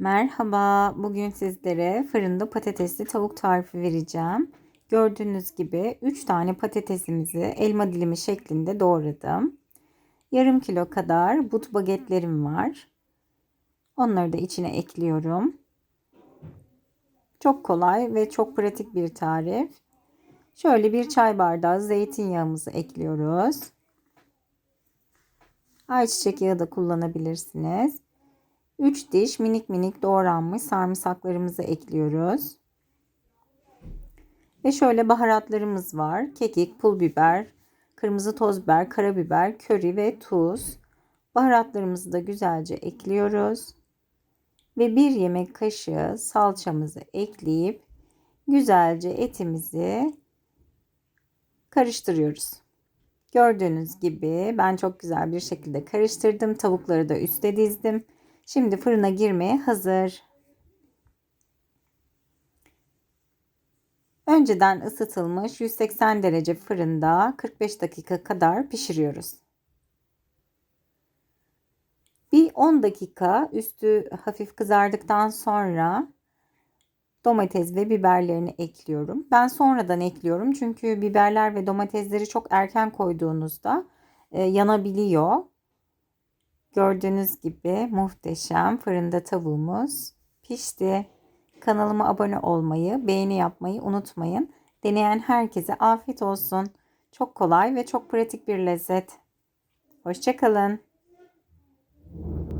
Merhaba, bugün sizlere fırında patatesli tavuk tarifi vereceğim. Gördüğünüz gibi 3 tane patatesimizi elma dilimi şeklinde doğradım. Yarım kilo kadar but bagetlerim var. Onları da içine ekliyorum. Çok kolay ve çok pratik bir tarif. Şöyle bir çay bardağı zeytinyağımızı ekliyoruz. Ayçiçek yağı da kullanabilirsiniz. 3 diş minik minik doğranmış sarımsaklarımızı ekliyoruz. Ve şöyle baharatlarımız var. Kekik, pul biber, kırmızı toz biber, karabiber, köri ve tuz. Baharatlarımızı da güzelce ekliyoruz. Ve bir yemek kaşığı salçamızı ekleyip güzelce etimizi karıştırıyoruz. Gördüğünüz gibi ben çok güzel bir şekilde karıştırdım. Tavukları da üste dizdim. Şimdi fırına girmeye hazır. Önceden ısıtılmış 180 derece fırında 45 dakika kadar pişiriyoruz. Bir 10 dakika üstü hafif kızardıktan sonra domates ve biberlerini ekliyorum. Ben sonradan ekliyorum çünkü biberler ve domatesleri çok erken koyduğunuzda e, yanabiliyor. Gördüğünüz gibi muhteşem fırında tavuğumuz pişti. Kanalıma abone olmayı, beğeni yapmayı unutmayın. Deneyen herkese afiyet olsun. Çok kolay ve çok pratik bir lezzet. Hoşçakalın.